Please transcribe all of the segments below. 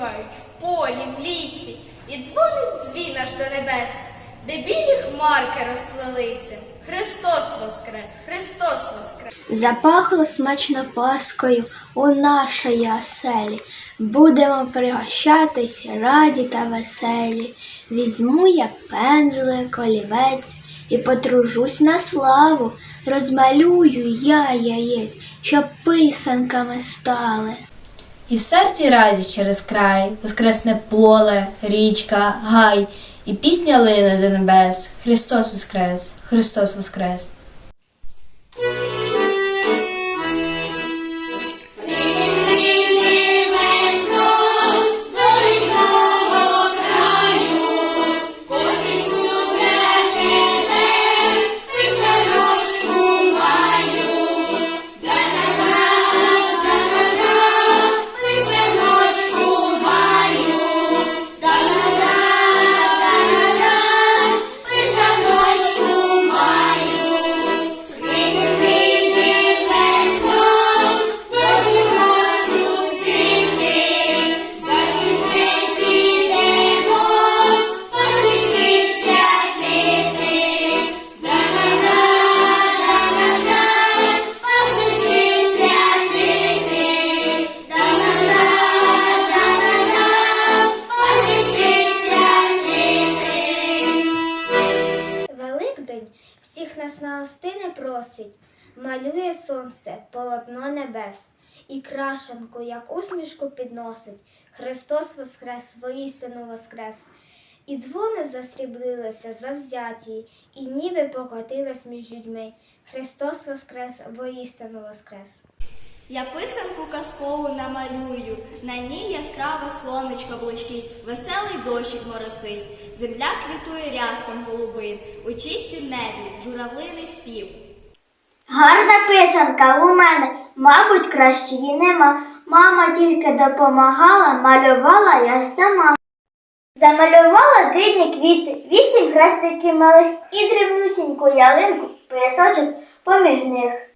співають в полі, в лісі, і дзвонить дзвін аж до небес, де білі хмарки розплелися. Христос воскрес, Христос воскрес. Запахло смачно паскою у нашої оселі. Будемо пригощатись раді та веселі. Візьму я пензлик, олівець і потружусь на славу. Розмалюю я яєць, щоб писанками стали. І в серці раді через край, воскресне поле, річка, гай, і пісня лине до небес. Христос воскрес, Христос воскрес. Великдень всіх нас на гостини просить, малює сонце, полотно небес, і крашенку, як усмішку підносить. Христос воскрес, воістину воскрес. І дзвони засріблилися завзяті, і ніби покотились між людьми. Христос воскрес, воістину воскрес. Я писанку казкову намалюю, на ній яскраве сонечко блищить, веселий дощик моросить, земля квітує рястом голубим, у чистім небі журавлиний спів. Гарна писанка у мене, мабуть, кращої нема. Мама тільки допомагала, малювала я сама. Замалювала дрібні квіти, вісім хрестиків малих і дрібнюсіньку ялинку, поясочок поміж них.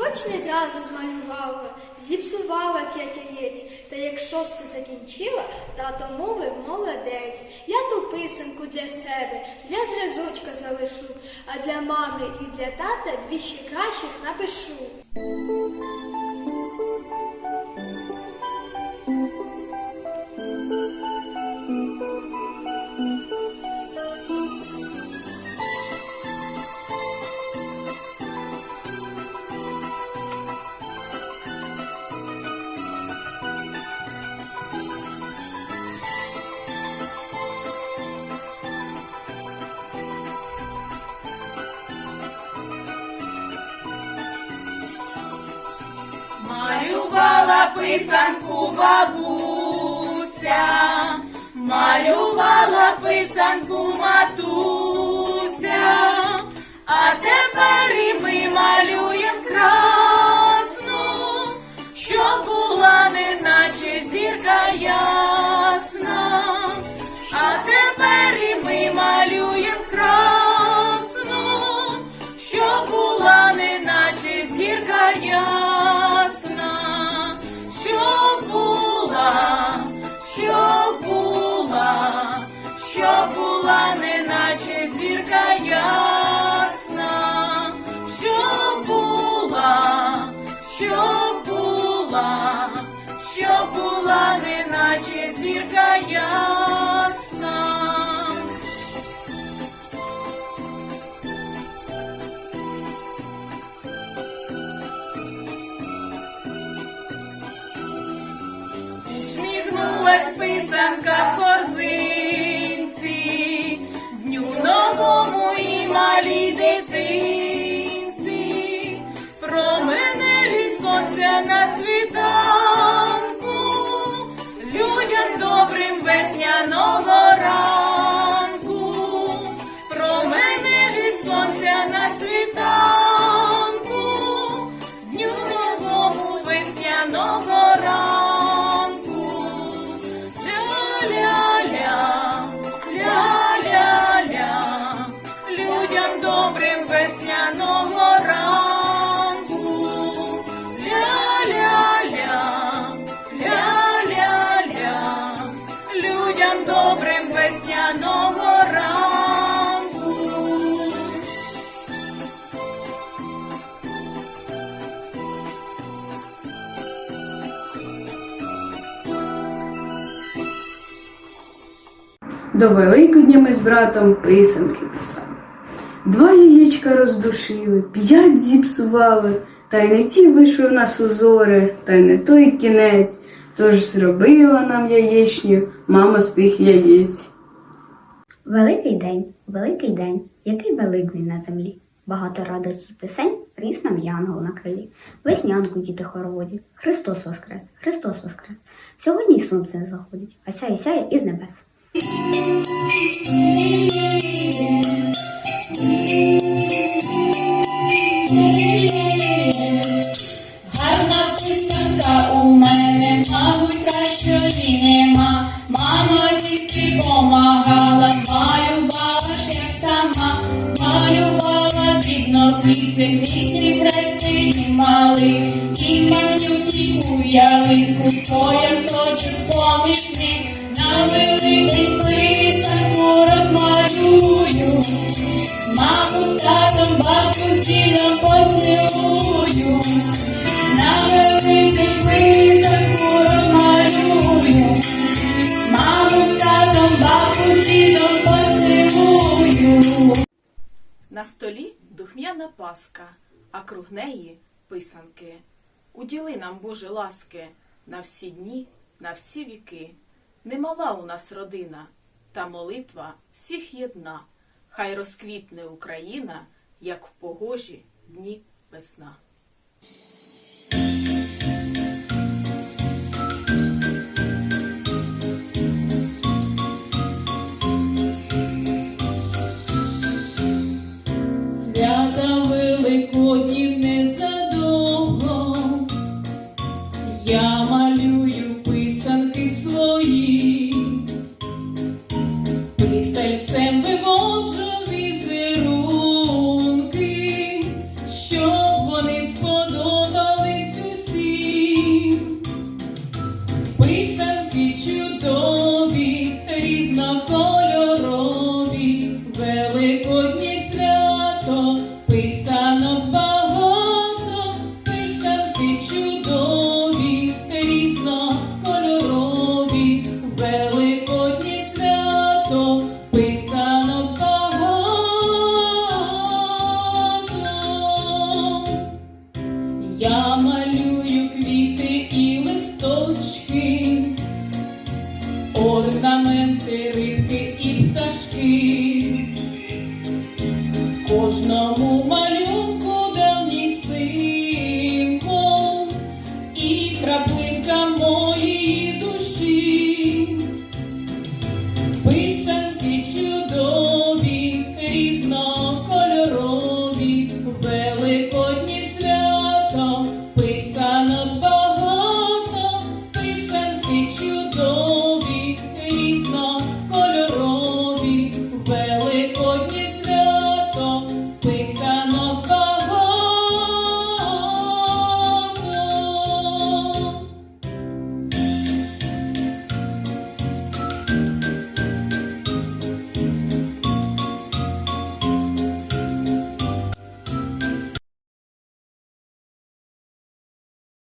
Хоч не зразу змалювала, зіпсувала п'ять яєць, та як шосте закінчила, тато мовив молодець. Я ту писанку для себе, для зразочка залишу, а для мами і для тата дві ще кращих напишу. Бабуся, малювала писанку матуся, а тепер і ми малюємо красну, що була неначе зірка ясна, а тепер і ми зірка До Великодня ми з братом писанки писали. Два яєчка роздушили, п'ять зіпсували, та й не ті вийшли в нас узори, та й не той кінець. Тож зробила нам яєчню мама з тих яєць. Великий день, великий день, який великий на землі. Багато радості пісень ріс нам янгол на крилі. Веснянку діти хороводять. Христос воскрес, Христос воскрес. Сьогодні й сонце заходить, а сяє сяє із небес. Гарна писанка у мене, мабуть, кращої нема. Мама тільки помагала, малювала ж я сама, змалювала дрібно квіти, пісні престині мали, і манюсіку ялинку, поясочок поміж них, на великий столі духмяна паска, а круг неї писанки. Уділи нам, Боже, ласки, на всі дні, на всі віки. Немала у нас родина, та молитва всіх єдна. Хай розквітне Україна, як в погожі дні весна. cumprir